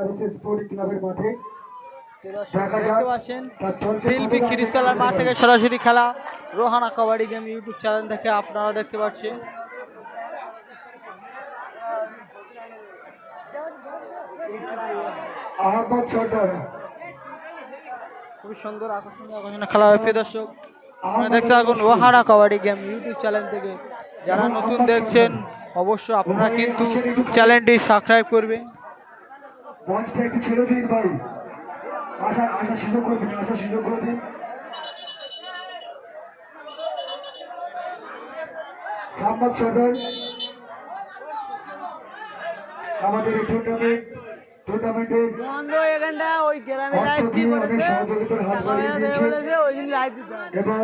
RSS sporting ক্লাবের মাঠে। থেকে সরাসরি খেলা। Rohana kabaddi game YouTube channel থেকে আপনারা দেখতে পাচ্ছেন। আহমদ সর্দার। সুন্দর আকর্ষণীয় আকর্ষণীয় খেলা হয় প্রিয় দর্শক। আপনারা দেখতে থাকুন Rohana kabaddi game YouTube channel থেকে। যারা নতুন দেখছেন অবশ্যই আপনারা কিন্তু চ্যানেলটি সাবস্ক্রাইব করবেন। মঞ্চটা একটু ছেড়ে দিন ভাই। আসা আসা সুযোগ করে দিন আসা সুযোগ করে দিন। সাম্বাদ সর্দার আমাদের এই টুর্নামেন্ট টুর্নামেন্টের অনেক সহযোগিতার হাত বাড়িয়ে দিয়েছে। এবং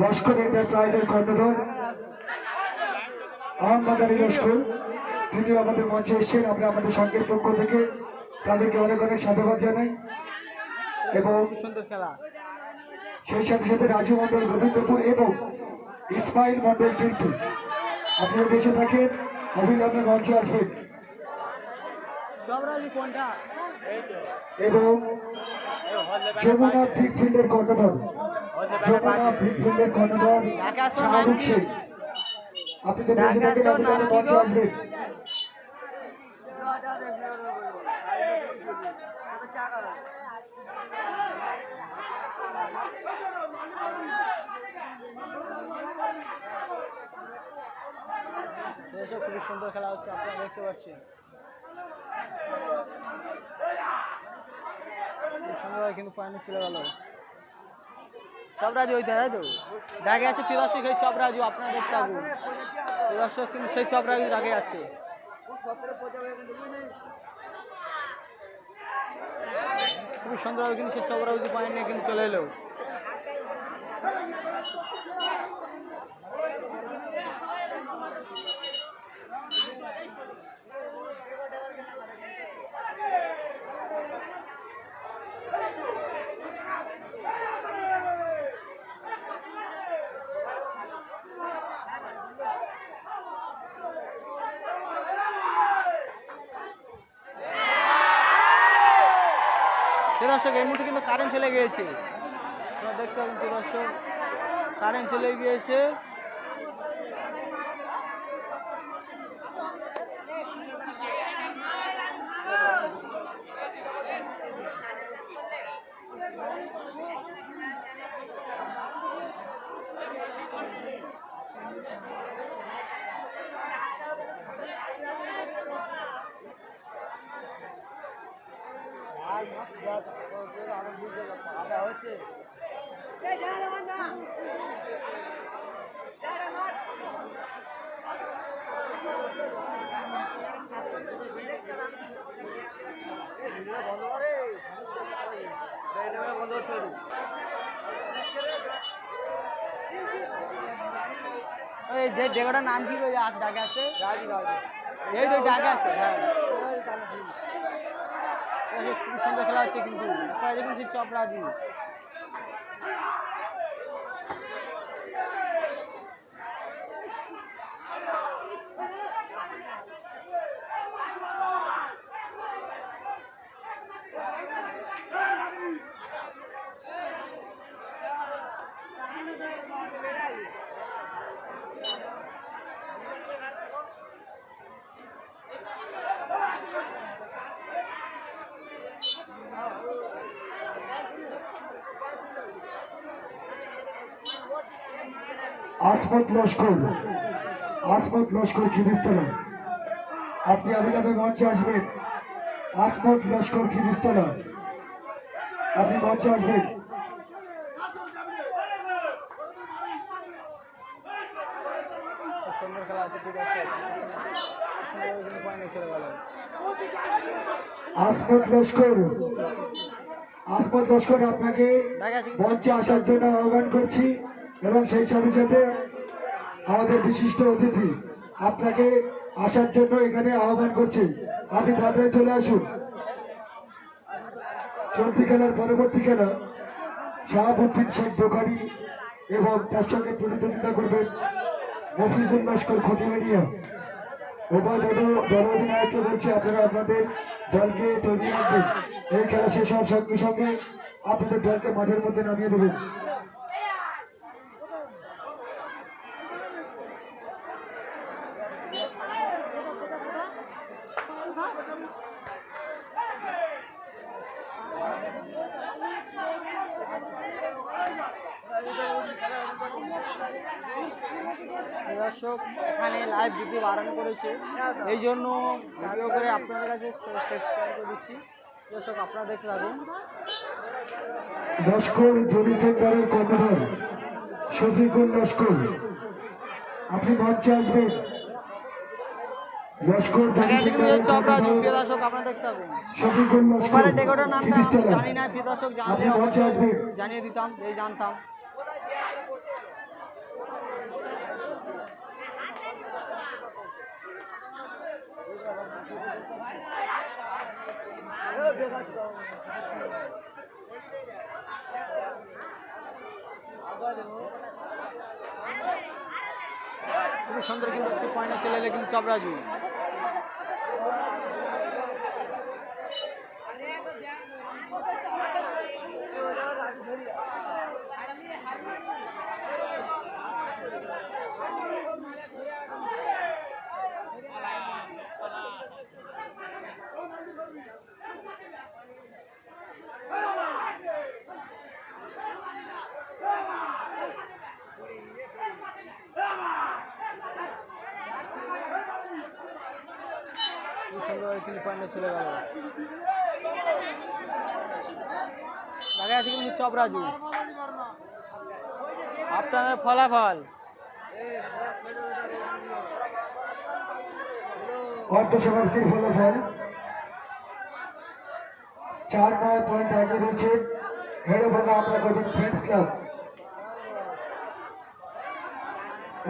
লস্কর এন্টারপ্রাইজের কর্ণধর আহমদ আলী লস্কর। তিনি আমাদের মঞ্চে এসেছেন, আমরা আমাদের সংঘের পক্ষ থেকে তাদেরকে অনেক অনেক সাধুবাদ জানাই। এবং সেই সাথে সাথে রাজু মন্ডল গোবিন্দপুর এবং ইসমাইল মন্ডল টিন্টু আপনারা বেঁচে থাকেন, অবিলম্বে মঞ্চে আসবেন। এবং যমুনা ব্রিক ফিল্ডের কর্ণধর, যমুনা ব্রিক ফিল্ডের কর্ণধর শাহরুখ আপনি তো বেঁচে থাকেন অবিলম্বে মঞ্চে আসবেন। খুবই সুন্দর খেলা হচ্ছে, আপনারা দেখতে পাচ্ছেন। সুন্দরভাবে কিন্তু ফাইনাল চলে গেল। চপরাজু তাই তো? ডাকে আছে পিরাশি সেই চপরাজু আপনারা দেখতে পাবো পিরাশি কিন্তু সেই চপরাজু ডাকে আছে। খুবই সুন্দরভাবে কিন্তু সেই চপরাজু পয়েন্ট কিন্তু চলে এলো। দর্শক এই মুহূর্তে কিন্তু কারেন্ট চলে গিয়েছে। দেখতে পাবেন দর্শক কারেন্ট চলে গিয়েছে। এই যে ডেকোটার নাম কি আস ডাকে আছে এই তো ডাকে আছে হ্যাঁ। খেলা হচ্ছে কিন্তু আপনারা দেখুন আসমত লস্কর আসমত লস্কর খিরিস্তলা আপনি অবিলম্বে মঞ্চে আসবেন। আসমত লস্কর খিরিস্তলা আপনি মঞ্চে আসবেন। আসমত লস্কর আসমত লস্কর আপনাকে মঞ্চে আসার জন্য আহ্বান করছি। এবং সেই সাথে সাথে আমাদের বিশিষ্ট অতিথি আপনাকে আসার জন্য এখানে আহ্বান করছি। আপনি তাড়াতাড়ি চলে আসুন। চলতি খেলার পরবর্তী খেলা শাহাবুদ্দিন শেখ দোকানি এবং তার সঙ্গে প্রতিদ্বন্দ্বিতা করবেন মফিজুল লস্কর খটিমারিয়া উভয় দল অধিনায়ককে বলছি আপনারা আপনাদের দলকে তৈরি রাখবেন। এই খেলা শেষ হওয়ার সঙ্গে সঙ্গে আপনাদের দলকে মাঠের মধ্যে নামিয়ে দেবেন। দর্শক এখানে লাইভ ভিডিও বারণ করেছে। এই জন্য ভিডিও করে আপনাদের কাছে শেষ করে দিচ্ছি। দর্শক আপনারা দেখতে থাকুন। লস্কর জনি সেন্টারের কর্ণধার শফিকুল লস্কর। আপনি মঞ্চে আসবেন লস্কর দর্শক আপনারা দেখতে থাকুন। শফিকুল লস্কর। নামটা জানি না দর্শক আপনি মঞ্চে আসবেন জানিয়ে দিতাম এই জানতাম। খুবই সুন্দর কিন্তু একটু পয়েন্টে চলে এলে কিন্তু চপরাজু খুব সুন্দর কিন্তু পয়েন্টে চলে গেল। দেখা যাচ্ছে কিন্তু চপরাজু আপনাদের ফলাফল? অর্ধ সমাপ্তির ফলাফল চার নয় পয়েন্ট আগে রয়েছে। হেরে ভাঙা আমরা কদিন ফ্রেন্ডস ক্লাব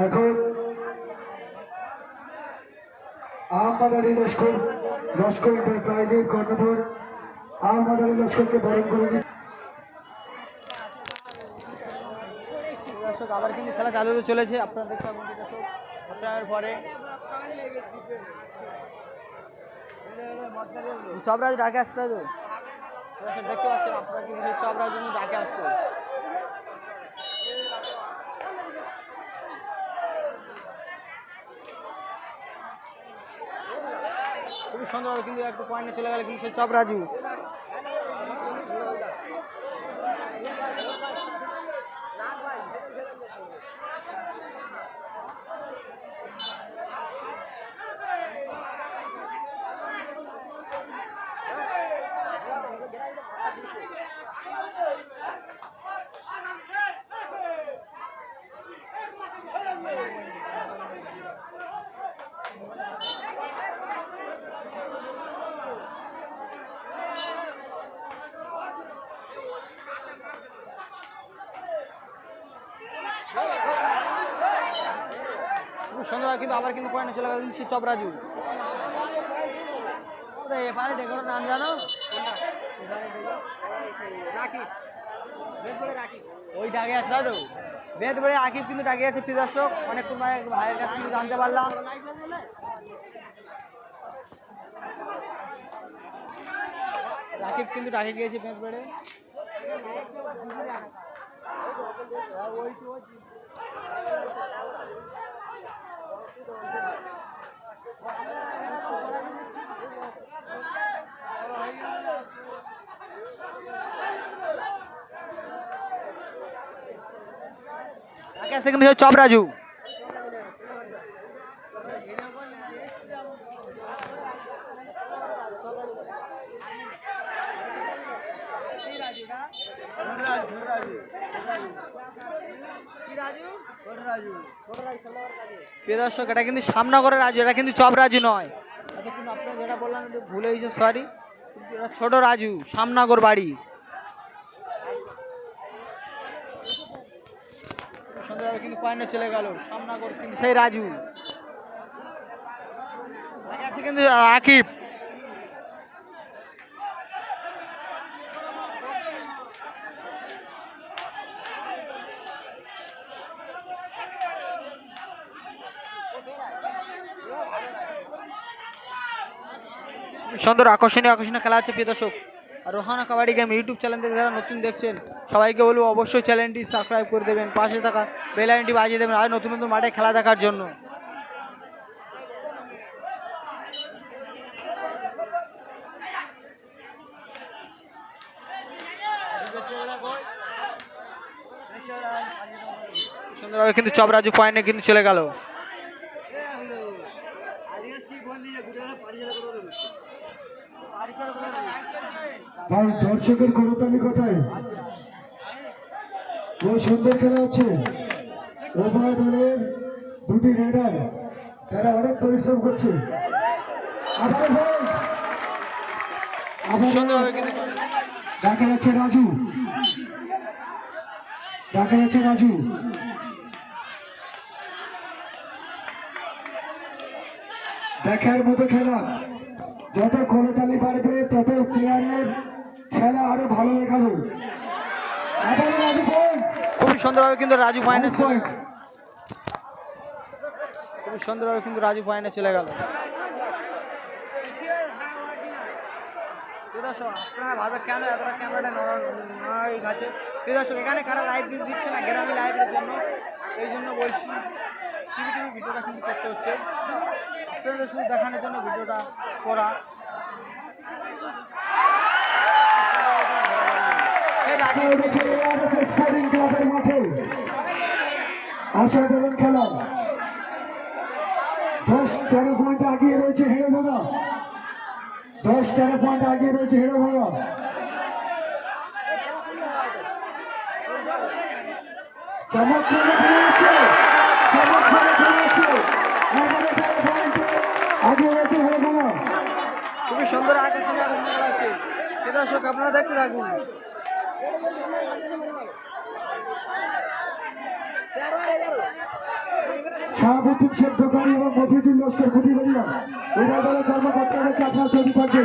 এখন আহমদ আলী লস্কর লস্কর এন্টারপ্রাইজের কর্ণধর আহমদ আলী লস্করকে বরণ করে দর্শক, আবার কিন্তু খেলা চালু হতে চলেছে। আপনারা দেখতে পাবেন দর্শক আপনার পরে চপরাজ ডাকে আসতে তো? দেখতে পাচ্ছেন আপনারা কিন্তু জন্য ডাকে আসছে। সুন্দর কিন্তু একটু পয়েন্টে চলে গেল কিন্তু সেই চপরাজু খুব সুন্দর কিন্তু আবার কিন্তু পয়েন্টে চলে গেল কিন্তু চপরাজু এপারে ডেকোর নাম জানো? ওই ডাকে আছে দাদু বেদ বলে আকিব কিন্তু ডাকে আছে, প্রিয় দর্শক। অনেকক্ষণ ভাই, ভাইয়ের কাছ থেকে জানতে পারলাম। রাকিব কিন্তু ডাকে গিয়েছে বেদ বেড়ে ডাকে আছে কিন্তু চপরাজু প্রিয় দর্শক, এটা কিন্তু সামনগরের রাজু, এটা কিন্তু চপ রাজু নয়। এতক্ষণ আপনার যেটা বললাম একটু ভুলে গেছে সরি ছোট রাজু সামনগর বাড়ি। কিন্তু পয়েন্টে চলে গেল সামনগর কিন্তু সেই রাজু। আছে কিন্তু আকিব সুন্দর আকর্ষণীয় আকর্ষণীয় খেলা আছে প্রিয় দর্শক। Rohana kabaddi game YouTube channel থেকে যারা নতুন দেখছেন, সবাইকে বলব অবশ্যই চ্যানেলটি সাবস্ক্রাইব করে দেবেন, পাশে থাকা বেল আইনটি বাজিয়ে দেবেন, আর নতুন নতুন মাঠে খেলা দেখার জন্য। সুন্দরভাবে কিন্তু চবরাজু পয়েন্টে কিন্তু চলে গেল। ভাই দর্শকের করতালি কোথায়? খুব সুন্দর খেলা হচ্ছে। উভয় দলের দুটি রেডার তারা অনেক পরিশ্রম করছে। দেখা যাচ্ছে রাজু। দেখা যাচ্ছে রাজু। দেখার মতো খেলা। যত করতালি বাড়বে তত প্লেয়ারের খেলা আরও ভালো দেখাবে। খুবই সুন্দরভাবে কিন্তু রাজু পয়েন্টে খুবই সুন্দরভাবে কিন্তু রাজু পয়েন্টে চলে গেল। দর্শক, আপনারা ভাবে কেন এতটা ক্যামেরাটা নড়াই আছে প্রিয় দর্শক এখানে কারা লাইভ দিচ্ছে না? গ্রামে লাইভের জন্য। এই জন্য বলছি টিভি টিভি ভিডিওটা কিন্তু করতে হচ্ছে। আপনাদের শুধু দেখানোর জন্য ভিডিওটা করা। পয়েন্ট রয়েছে পয়েন্ট রয়েছে চমৎকার খেলা হচ্ছে এগারো তেরো পয়েন্ট আগিয়ে রয়েছে হেড়ে ভাঙা খুবই সুন্দর আকর্ষণীয় আকর্ষণীয় খেলা হচ্ছে প্রিয় দর্শক আপনারা দেখতে থাকুন। শাহাবুদ্দিন শেখ দোকানি এবং মফিজুল লস্কর খুঁটিবাড়িয়া এরা দলের কর্মকর্তারা আপনার তৈরি থাকবে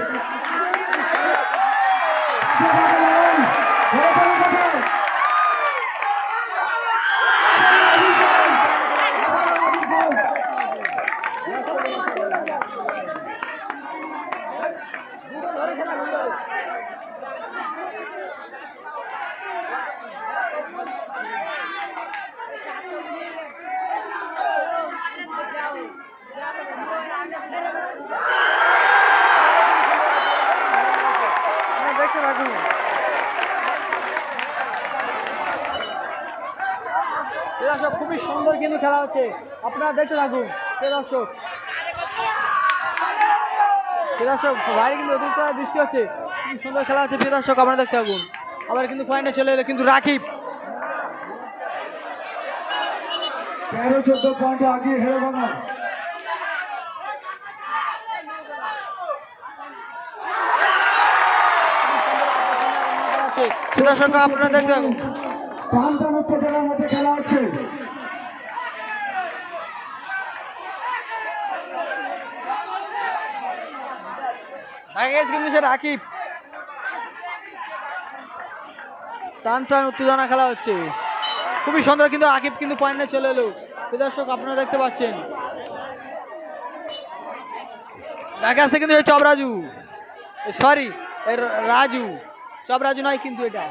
আপনারা দেখতে থাকুন দর্শক খুবই সুন্দর কিন্তু খেলা হচ্ছে। আপনারা দেখতে থাকুন, প্রিয় দর্শক। দর্শক, বাইরে কিন্তু অতিরিক্ত বৃষ্টি হচ্ছে। খুব সুন্দর খেলা হচ্ছে, প্রিয় দর্শক, আপনারা দেখতে থাকুন। আবার কিন্তু পয়েন্টে চলে এলো কিন্তু রাকিব। তেরো, চোদ্দ পয়েন্ট আগিয়ে হেরে ভাঙা প্রিয় দর্শক আপনারা উত্তেজনার মধ্যে খেলা হচ্ছে। আগে কিন্তু সে রাকিব। টান টান উত্তেজনা খেলা হচ্ছে। খুবই সুন্দর কিন্তু আকিব কিন্তু পয়েন্টে চলে এলো। দর্শক আপনারা দেখতে পাচ্ছেন। দেখা আছে কিন্তু চবরাজু। সরি রাজু। চবরাজু নয় কিন্তু এটা।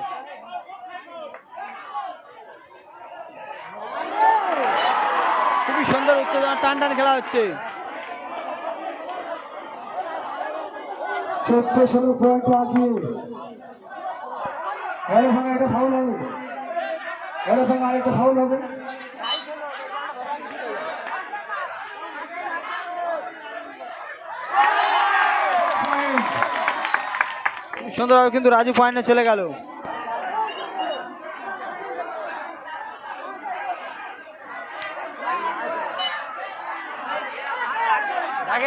খুবই সুন্দর উত্তেজনা টান টান খেলা হচ্ছে। চোদ্দ ষোলো পয়েন্ট আগিয়ে। ভাঙা একটা ফাউল হবে। ভাঙা আরেকটা ফাউল হবে। সুন্দরভাবে কিন্তু রাজু পয়েন্টে চলে গেল।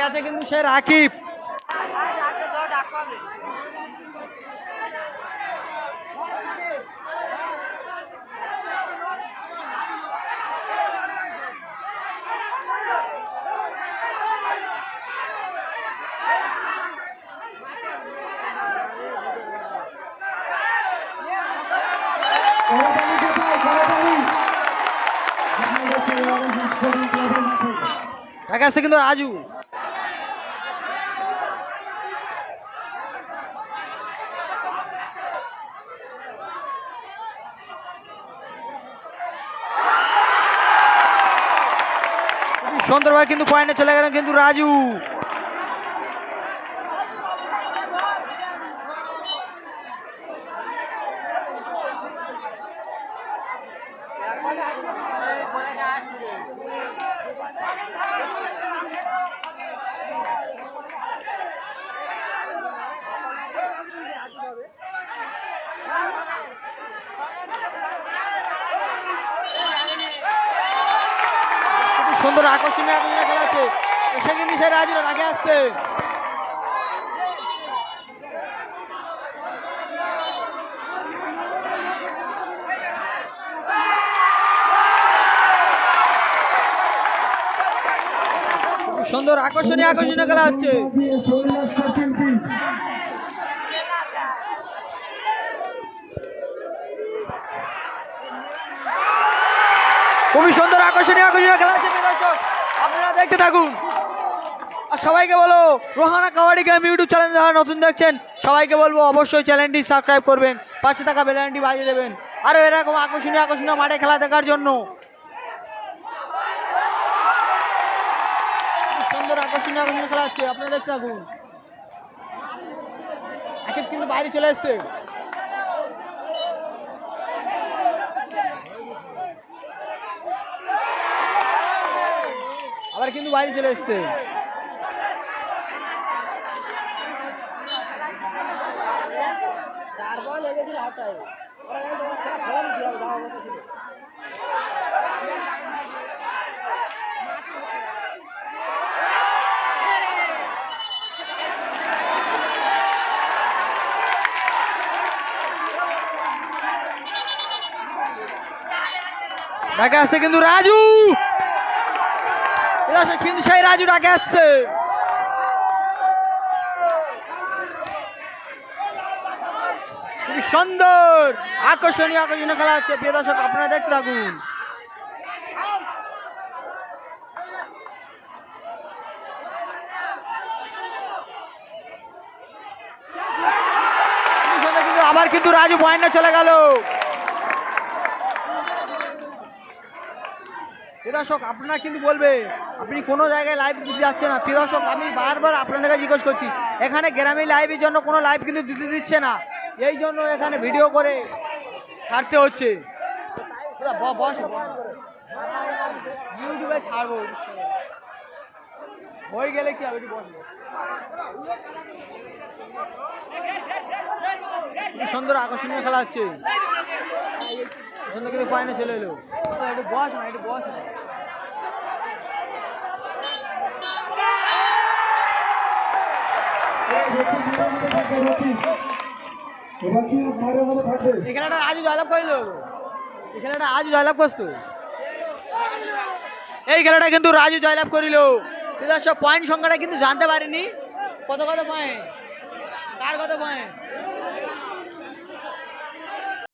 আছে কিন্তু সে রাকিব। আছে কিন্তু রাজু সুন্দরভাবে কিন্তু পয়েন্টে চলে গেলেন কিন্তু রাজু। খেলা সে আসছে। সুন্দর আকর্ষণীয় আকর্ষণীয় খেলা হচ্ছে। খুবই সুন্দর আকর্ষণীয় আকর্ষণীয় খেলা হচ্ছে প্রিয় দর্শক আপনারা দেখতে থাকুন। আর সবাইকে বলো, Rohana kabaddi game YouTube channel যারা নতুন দেখছেন, সবাইকে বলব অবশ্যই চ্যানেলটি সাবস্ক্রাইব করবেন, পাশে থাকা বেলানটি বাজিয়ে দেবেন। আরও এরকম আকর্ষণীয় আকর্ষণীয় মাঠে খেলা দেখার জন্য। সুন্দর আকর্ষণীয় আকর্ষণীয় খেলা আপনারা দেখতে থাকুন। একেব কিন্তু বাইরে চলে এসছে। আবার কিন্তু বাইরে চলে এসছে। ডাকে আসছে কিন্তু রাজু! এরা সে কিন্তু সেই রাজু ডাকে সুন্দর, আকর্ষণীয় আকর্ষণীয় খেলা হচ্ছে। প্রিয় দর্শক, আপনারা দেখতে থাকুন। আবার কিন্তু রাজু পয়েন্টে চলে গেল। প্রিয় দর্শক আপনারা কিন্তু বলবে, আপনি কোনো জায়গায় লাইভ দিতে যাচ্ছেন না। প্রিয় দর্শক আমি বারবার আপনাদের জিজ্ঞেস করছি, এখানে গ্রামে লাইভের জন্য কোনো লাইভ কিন্তু দিতে দিচ্ছে না। এই জন্য এখানে ভিডিও করে ছাড়তে হচ্ছে। বস। ইউটিউবে ছাড়বো। হয়ে গেলে কি হবে? সুন্দর আকর্ষণীয় খেলা হচ্ছে। সুন্দর কিন্তু পয়েন্টে চলে এলো। এই খেলাটা আজ জয়লাভ আজ জয়লাভ এই খেলাটা কিন্তু রাজু জয়লাভ করিল। পয়েন্ট সংখ্যাটা কিন্তু জানতে পারিনি। কত কত পয়েন্ট কার কত পয়েন্ট